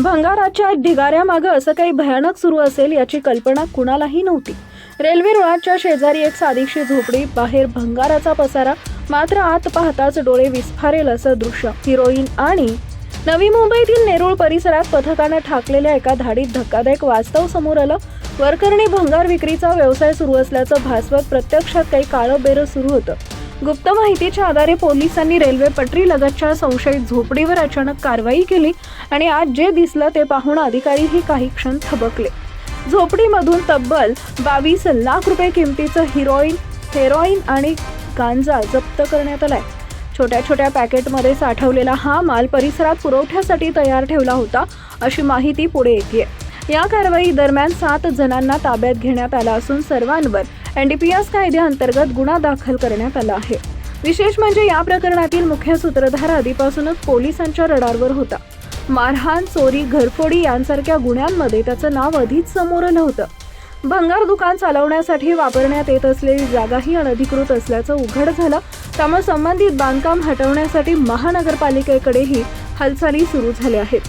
भंगाराच्या ढिगाऱ्यामागं असं काही भयानक सुरू असेल याची कल्पना कुणालाही नव्हती. रेल्वे रुळाच्या शेजारी एक साधीशी झोपडी बाहेर भंगाराचा पसारा मात्र आत पाहताच डोळे विस्फारेल असं दृश्य. हिरोईन आणि नवी मुंबईतील नेरूळ परिसरात पथकानं ठाकलेल्या एका धाडीत धक्कादायक वास्तव समोर आलं. वरकरणी भंगार विक्रीचा व्यवसाय सुरू असल्याचं भासवत प्रत्यक्षात काही काळं बेरं सुरू होतं. गुप्त माहितीच्या आधारे पोलिसांनी रेल्वे पटरी लगतच्या संशयित झोपडीवर अचानक कारवाई केली आणि आज जे दिसलं ते पाहून अधिकारीही काही क्षण थबकले. झोपडीमधून तब्बल बावीस लाख रुपये किमतीचं हिरोईन हेरोईन आणि गांजा जप्त करण्यात आलाय. छोट्या छोट्या पॅकेटमध्ये साठवलेला हा माल परिसरात पुरवठ्यासाठी तयार ठेवला होता अशी माहिती पुढे येते या कारवाई दरम्यान सात जणांना ताब्यात घेण्यात आला असून सर्वांवर एनडीपीएस कायद्याअंतर्गत गुन्हा दाखल करण्यात आला आहे. विशेष म्हणजे या प्रकरणातील मुख्य सूत्रधार आधीपासूनच पोलिसांच्या रडारवर होता. मारहाण चोरी घरफोडी यांसारख्या गुन्ह्यांमध्ये त्याचं नाव आधीच समोर आलं होतं भंगार दुकान चालवण्यासाठी वापरण्यात येत असलेली जागाही अनधिकृत असल्याचं उघड झालं. त्यामुळे संबंधित बांधकाम हटवण्यासाठी महानगरपालिकेकडेही हालचाली सुरू झाल्या आहेत.